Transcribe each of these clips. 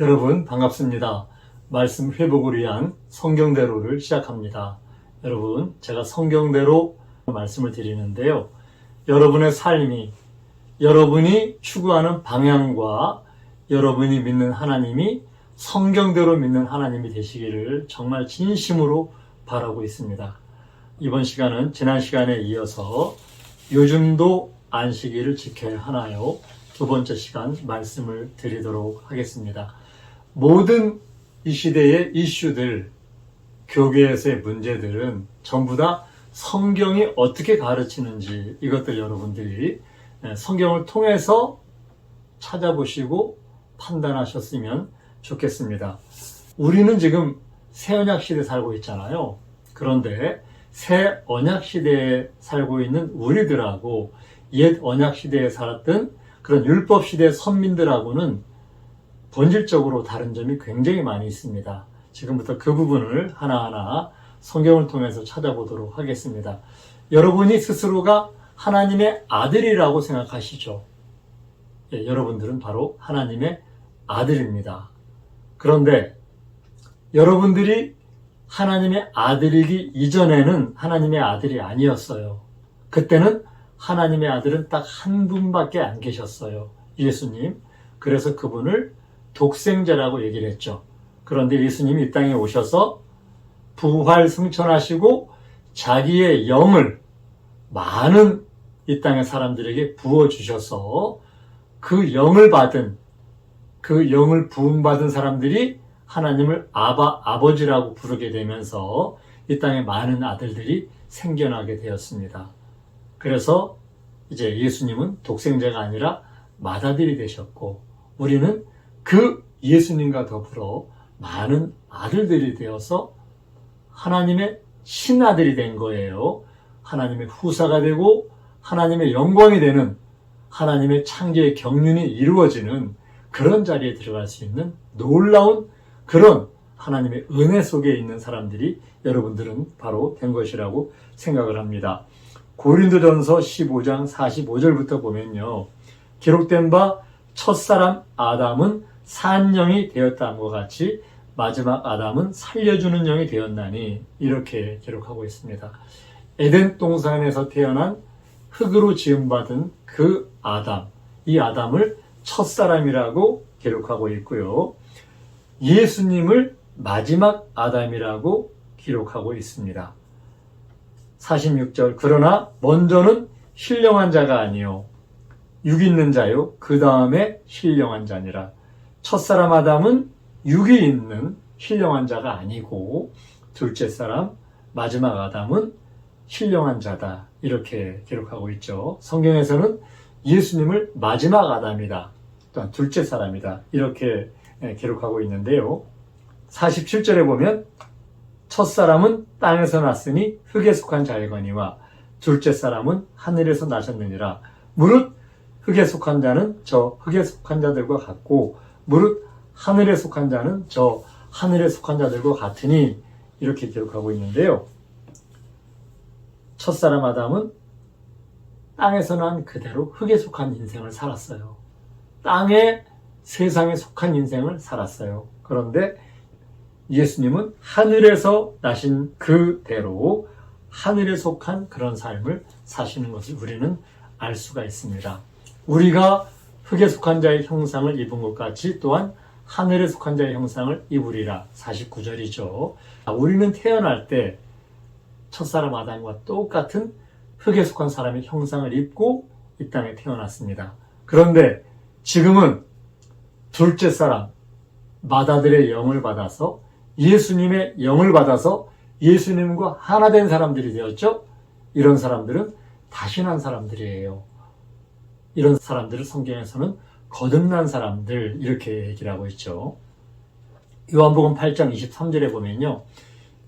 여러분 반갑습니다. 말씀 회복을 위한 성경대로를 시작합니다. 여러분 제가 성경대로 말씀을 드리는데요. 여러분의 삶이 여러분이 추구하는 방향과 여러분이 믿는 하나님이 성경대로 믿는 하나님이 되시기를 정말 진심으로 바라고 있습니다. 이번 시간은 지난 시간에 이어서 요즘도 안식일을 지켜야 하나요? 두 번째 시간 말씀을 드리도록 하겠습니다. 모든 이 시대의 이슈들, 교계에서의 문제들은 전부 다 성경이 어떻게 가르치는지 이것들 여러분들이 예, 성경을 통해서 찾아보시고 판단하셨으면 좋겠습니다. 우리는 지금 새 언약 시대에 살고 있잖아요. 그런데 새 언약 시대에 살고 있는 우리들하고 옛 언약 시대에 살았던 그런 율법 시대 선민들하고는 본질적으로 다른 점이 굉장히 많이 있습니다. 지금부터 그 부분을 하나하나 성경을 통해서 찾아보도록 하겠습니다. 여러분이 스스로가 하나님의 아들이라고 생각하시죠? 예, 여러분들은 바로 하나님의 아들입니다. 그런데 여러분들이 하나님의 아들이기 이전에는 하나님의 아들이 아니었어요. 그때는 하나님의 아들은 딱 한 분밖에 안 계셨어요. 예수님. 그래서 그분을 독생자라고 얘기를 했죠. 그런데 예수님이 이 땅에 오셔서 부활 승천하시고 자기의 영을 많은 이 땅의 사람들에게 부어 주셔서 그 영을 받은 그 영을 부음받은 사람들이 하나님을 아바 아버지라고 부르게 되면서 이 땅에 많은 아들들이 생겨나게 되었습니다. 그래서 이제 예수님은 독생자가 아니라 맏아들이 되셨고 우리는 그 예수님과 더불어 많은 아들들이 되어서 하나님의 신아들이 된 거예요. 하나님의 후사가 되고 하나님의 영광이 되는 하나님의 창조의 경륜이 이루어지는 그런 자리에 들어갈 수 있는 놀라운 그런 하나님의 은혜 속에 있는 사람들이 여러분들은 바로 된 것이라고 생각을 합니다. 고린도전서 15장 45절부터 보면요. 기록된 바 첫사람 아담은 산 영이 되었다는 것 같이 마지막 아담은 살려주는 영이 되었나니 이렇게 기록하고 있습니다. 에덴 동산에서 태어난 흙으로 지음받은 그 아담, 이 아담을 첫사람이라고 기록하고 있고요. 예수님을 마지막 아담이라고 기록하고 있습니다. 46절 그러나 먼저는 신령한 자가 아니요 육 있는 자요 그 다음에 신령한 자니라 첫사람 아담은 육이 있는 신령한 자가 아니고 둘째 사람 마지막 아담은 신령한 자다. 이렇게 기록하고 있죠. 성경에서는 예수님을 마지막 아담이다. 또한 둘째 사람이다. 이렇게 예, 기록하고 있는데요. 47절에 보면 첫 사람은 땅에서 났으니 흙에 속한 자이거니와 둘째 사람은 하늘에서 나셨느니라. 무릇 흙에 속한 자는 저 흙에 속한 자들과 같고 무릇 하늘에 속한 자는 저 하늘에 속한 자들과 같으니 이렇게 기록하고 있는데요. 첫사람 아담은 땅에서 난 그대로 흙에 속한 인생을 살았어요. 땅에 세상에 속한 인생을 살았어요. 그런데 예수님은 하늘에서 나신 그대로 하늘에 속한 그런 삶을 사시는 것을 우리는 알 수가 있습니다. 우리가 흙에 속한 자의 형상을 입은 것 같이 또한 하늘에 속한 자의 형상을 입으리라. 49절이죠. 우리는 태어날 때 첫사람 아담과 똑같은 흙에 속한 사람의 형상을 입고 이 땅에 태어났습니다. 그런데 지금은 둘째 사람, 마다들의 영을 받아서 예수님의 영을 받아서 예수님과 하나 된 사람들이 되었죠? 이런 사람들은 다신한 사람들이에요. 이런 사람들을 성경에서는 거듭난 사람들 이렇게 얘기를 하고 있죠. 요한복음 8장 23절에 보면요.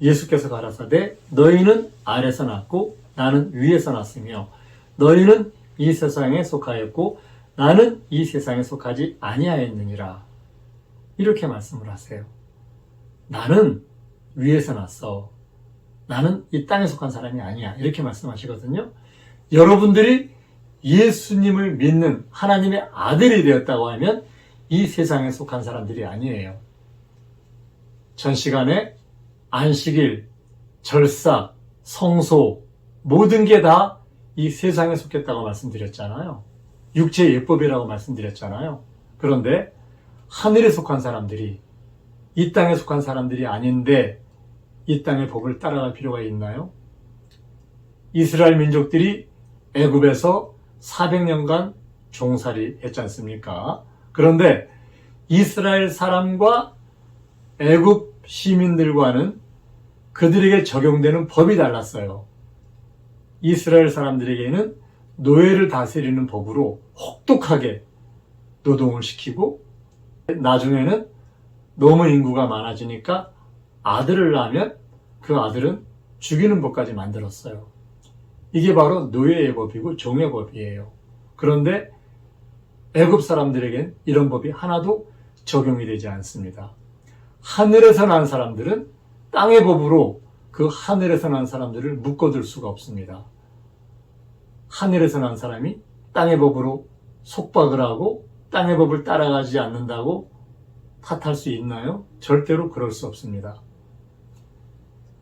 예수께서 가라사대 너희는 아래서 났고 나는 위에서 났으며 너희는 이 세상에 속하였고 나는 이 세상에 속하지 아니하였느니라. 이렇게 말씀을 하세요. 나는 위에서 났어. 나는 이 땅에 속한 사람이 아니야. 이렇게 말씀하시거든요. 여러분들이 예수님을 믿는 하나님의 아들이 되었다고 하면 이 세상에 속한 사람들이 아니에요. 전 시간에 안식일, 절사, 성소 모든 게 다 이 세상에 속했다고 말씀드렸잖아요. 육체 예법이라고 말씀드렸잖아요. 그런데 하늘에 속한 사람들이 이 땅에 속한 사람들이 아닌데 이 땅의 법을 따라갈 필요가 있나요? 이스라엘 민족들이 애굽에서 400년간 종살이 했지 않습니까? 그런데 이스라엘 사람과 애굽 시민들과는 그들에게 적용되는 법이 달랐어요. 이스라엘 사람들에게는 노예를 다스리는 법으로 혹독하게 노동을 시키고 나중에는 너무 인구가 많아지니까 아들을 낳으면 그 아들은 죽이는 법까지 만들었어요. 이게 바로 노예의 법이고 종의 법이에요. 그런데 애굽 사람들에겐 이런 법이 하나도 적용이 되지 않습니다. 하늘에서 난 사람들은 땅의 법으로 그 하늘에서 난 사람들을 묶어둘 수가 없습니다. 하늘에서 난 사람이 땅의 법으로 속박을 하고 땅의 법을 따라가지 않는다고 탓할 수 있나요? 절대로 그럴 수 없습니다.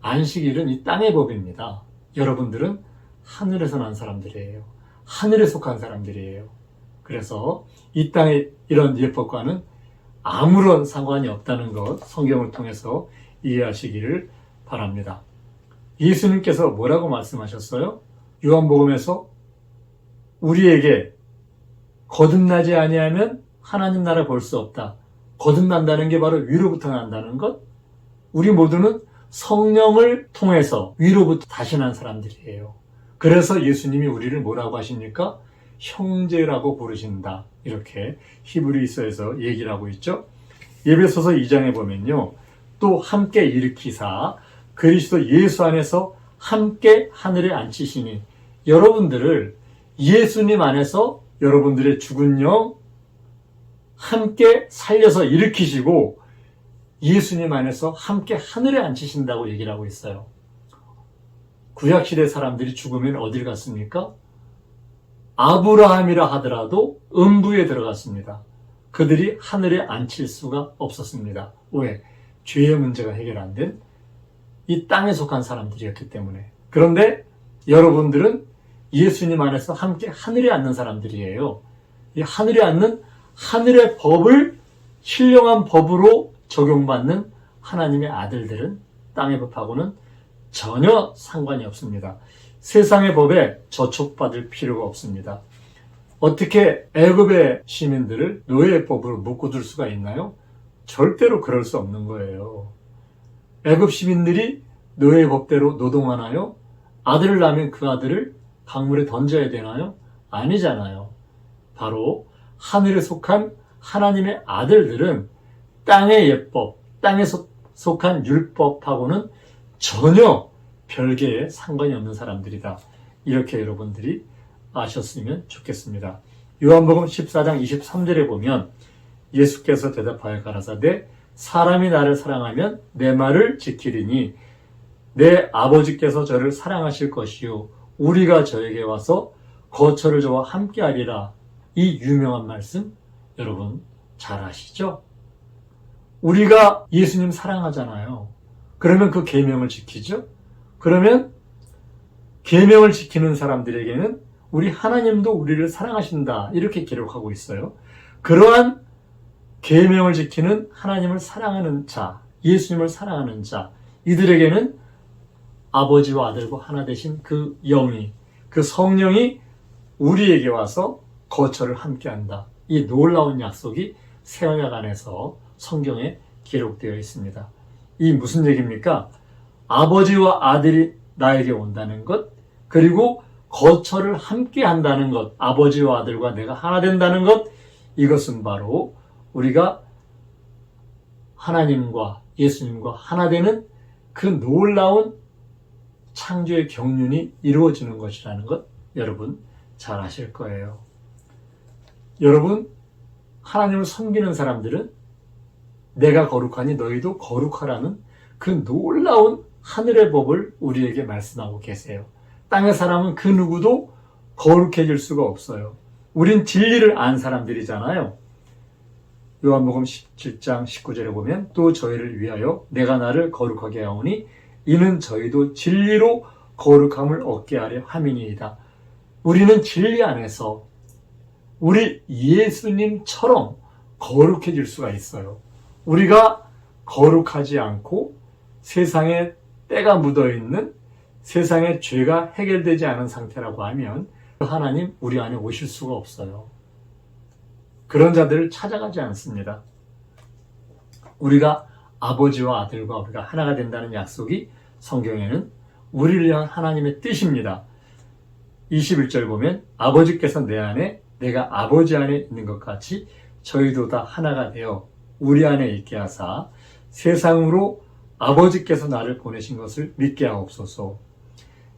안식일은 이 땅의 법입니다. 여러분들은 하늘에서 난 사람들이에요. 하늘에 속한 사람들이에요. 그래서 이 땅의 이런 예법과는 아무런 상관이 없다는 것 성경을 통해서 이해하시기를 바랍니다. 예수님께서 뭐라고 말씀하셨어요? 요한복음에서 우리에게 거듭나지 아니하면 하나님 나라 볼 수 없다. 거듭난다는 게 바로 위로부터 난다는 것. 우리 모두는 성령을 통해서 위로부터 다시 난 사람들이에요. 그래서 예수님이 우리를 뭐라고 하십니까? 형제라고 부르신다. 이렇게 히브리서에서 얘기를 하고 있죠. 예배소서 2장에 보면요. 또 함께 일으키사 그리스도 예수 안에서 함께 하늘에 앉히시니 여러분들을 예수님 안에서 여러분들의 죽은 영 함께 살려서 일으키시고 예수님 안에서 함께 하늘에 앉히신다고 얘기를 하고 있어요. 구약시대 사람들이 죽으면 어딜 갔습니까? 아브라함이라 하더라도 음부에 들어갔습니다. 그들이 하늘에 앉힐 수가 없었습니다. 왜? 죄의 문제가 해결 안 된 이 땅에 속한 사람들이었기 때문에. 그런데 여러분들은 예수님 안에서 함께 하늘에 앉는 사람들이에요. 이 하늘에 앉는 하늘의 법을 신령한 법으로 적용받는 하나님의 아들들은 땅의 법하고는 전혀 상관이 없습니다. 세상의 법에 저촉받을 필요가 없습니다. 어떻게 애굽의 시민들을 노예의 법으로 묶어둘 수가 있나요? 절대로 그럴 수 없는 거예요. 애굽 시민들이 노예의 법대로 노동하나요? 아들을 낳으면 그 아들을 강물에 던져야 되나요? 아니잖아요. 바로 하늘에 속한 하나님의 아들들은 땅의 예법, 땅에 속한 율법하고는 전혀 별개의 상관이 없는 사람들이다. 이렇게 여러분들이 아셨으면 좋겠습니다. 요한복음 14장 23절에 보면 예수께서 대답하여 가라사대 사람이 나를 사랑하면 내 말을 지키리니 내 아버지께서 저를 사랑하실 것이요 우리가 저에게 와서 거처를 저와 함께 하리라 이 유명한 말씀 여러분 잘 아시죠? 우리가 예수님 사랑하잖아요. 그러면 그 계명을 지키죠? 그러면 계명을 지키는 사람들에게는 우리 하나님도 우리를 사랑하신다 이렇게 기록하고 있어요. 그러한 계명을 지키는 하나님을 사랑하는 자, 예수님을 사랑하는 자, 이들에게는 아버지와 아들과 하나 되신 그 영이, 그 성령이 우리에게 와서 거처를 함께한다. 이 놀라운 약속이 세언약 안에서 성경에 기록되어 있습니다. 이 무슨 얘기입니까? 아버지와 아들이 나에게 온다는 것, 그리고 거처를 함께 한다는 것, 아버지와 아들과 내가 하나 된다는 것, 이것은 바로 우리가 하나님과 예수님과 하나 되는 그 놀라운 창조의 경륜이 이루어지는 것이라는 것 여러분 잘 아실 거예요. 여러분, 하나님을 섬기는 사람들은 내가 거룩하니 너희도 거룩하라는 그 놀라운 하늘의 법을 우리에게 말씀하고 계세요. 땅의 사람은 그 누구도 거룩해질 수가 없어요. 우린 진리를 안 사람들이잖아요. 요한복음 17장 19절에 보면 또 저희를 위하여 내가 나를 거룩하게 하오니 이는 저희도 진리로 거룩함을 얻게 하려 함이니이다. 우리는 진리 안에서 우리 예수님처럼 거룩해질 수가 있어요. 우리가 거룩하지 않고 세상에 때가 묻어 있는 세상의 죄가 해결되지 않은 상태라고 하면 하나님 우리 안에 오실 수가 없어요. 그런 자들을 찾아가지 않습니다. 우리가 아버지와 아들과 우리가 하나가 된다는 약속이 성경에는 우리를 위한 하나님의 뜻입니다. 21절 보면 아버지께서 내 안에 내가 아버지 안에 있는 것 같이 저희도 다 하나가 되어 우리 안에 있게 하사 세상으로 아버지께서 나를 보내신 것을 믿게 하옵소서.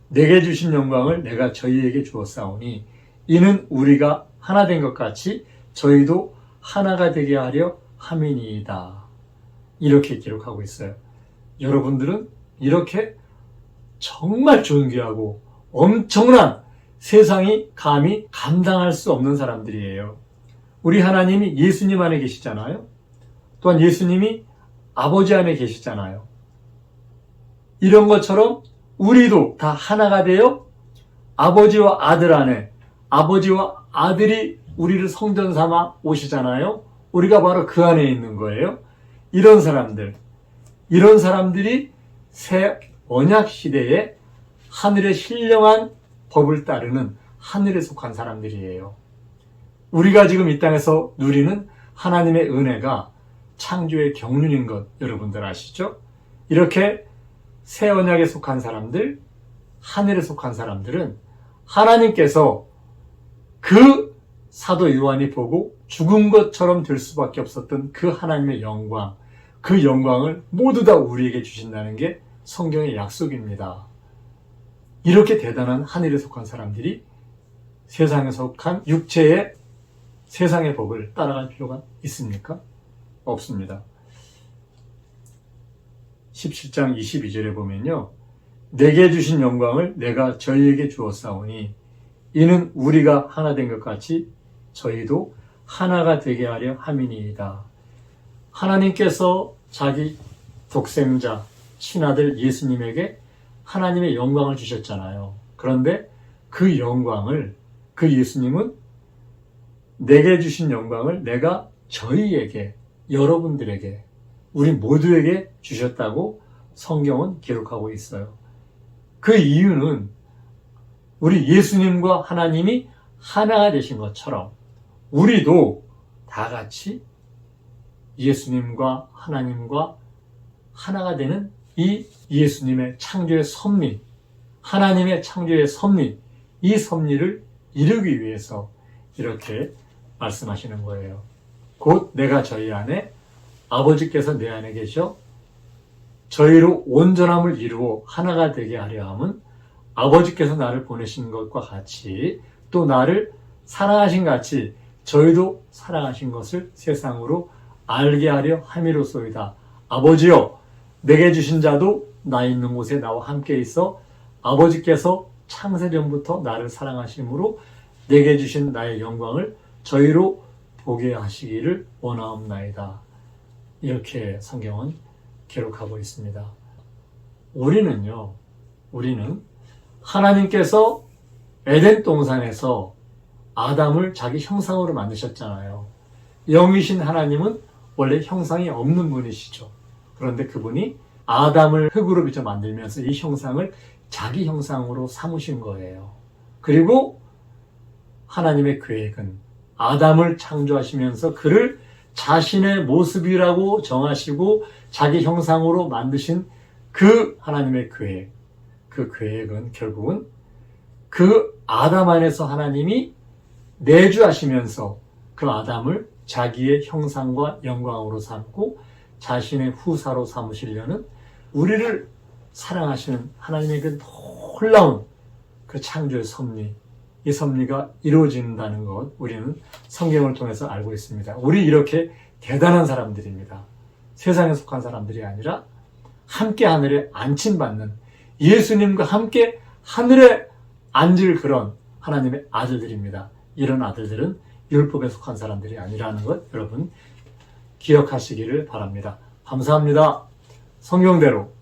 내게 주신 영광을 내가 저희에게 주었사오니 이는 우리가 하나 된 것 같이 저희도 하나가 되게 하려 함이니이다. 이렇게 기록하고 있어요. 여러분들은 이렇게 정말 존귀하고 엄청난 세상이 감히 감당할 수 없는 사람들이에요. 우리 하나님이 예수님 안에 계시잖아요. 또한 예수님이 아버지 안에 계시잖아요. 이런 것처럼 우리도 다 하나가 되어 아버지와 아들 안에 아버지와 아들이 우리를 성전 삼아 오시잖아요. 우리가 바로 그 안에 있는 거예요. 이런 사람들, 이런 사람들이 새 언약 시대에 하늘의 신령한 법을 따르는 하늘에 속한 사람들이에요. 우리가 지금 이 땅에서 누리는 하나님의 은혜가 창조의 경륜인 것 여러분들 아시죠? 이렇게 새 언약에 속한 사람들, 하늘에 속한 사람들은 하나님께서 그 사도 요한이 보고 죽은 것처럼 될 수밖에 없었던 그 하나님의 영광, 그 영광을 모두 다 우리에게 주신다는 게 성경의 약속입니다. 이렇게 대단한 하늘에 속한 사람들이 세상에 속한 육체의 세상의 법을 따라갈 필요가 있습니까? 없습니다. 17장 22절에 보면요. 내게 주신 영광을 내가 저희에게 주었사오니 이는 우리가 하나 된 것 같이 저희도 하나가 되게 하려 함이니이다. 하나님께서 자기 독생자, 친아들 예수님에게 하나님의 영광을 주셨잖아요. 그런데 그 영광을 그 예수님은 내게 주신 영광을 내가 저희에게 여러분들에게 우리 모두에게 주셨다고 성경은 기록하고 있어요. 그 이유는 우리 예수님과 하나님이 하나가 되신 것처럼 우리도 다 같이 예수님과 하나님과 하나가 되는 이 예수님의 창조의 섭리, 하나님의 창조의 섭리, 이 섭리를 이루기 위해서 이렇게 말씀하시는 거예요. 곧 내가 저희 안에 아버지께서 내 안에 계셔 저희로 온전함을 이루어 하나가 되게 하려 함은 아버지께서 나를 보내신 것과 같이 또 나를 사랑하신 같이 저희도 사랑하신 것을 세상으로 알게 하려 함이로소이다. 아버지여, 내게 주신 자도 나 있는 곳에 나와 함께 있어 아버지께서 창세전부터 나를 사랑하심으로 내게 주신 나의 영광을 저희로 보게 하시기를 원하옵나이다. 이렇게 성경은 기록하고 있습니다. 우리는요, 우리는 하나님께서 에덴 동산에서 아담을 자기 형상으로 만드셨잖아요. 영이신 하나님은 원래 형상이 없는 분이시죠. 그런데 그분이 아담을 흙으로 비춰 만들면서 이 형상을 자기 형상으로 삼으신 거예요. 그리고 하나님의 계획은 아담을 창조하시면서 그를 자신의 모습이라고 정하시고 자기 형상으로 만드신 그 하나님의 계획, 그 계획은 결국은 그 아담 안에서 하나님이 내주하시면서 그 아담을 자기의 형상과 영광으로 삼고 자신의 후사로 삼으시려는 우리를 사랑하시는 하나님의 그 놀라운 그 창조의 섭리, 이 섭리가 이루어진다는 것 우리는 성경을 통해서 알고 있습니다. 우리 이렇게 대단한 사람들입니다. 세상에 속한 사람들이 아니라 함께 하늘에 안침 받는 예수님과 함께 하늘에 앉을 그런 하나님의 아들들입니다. 이런 아들들은 율법에 속한 사람들이 아니라는 것 여러분 기억하시기를 바랍니다. 감사합니다. 성경대로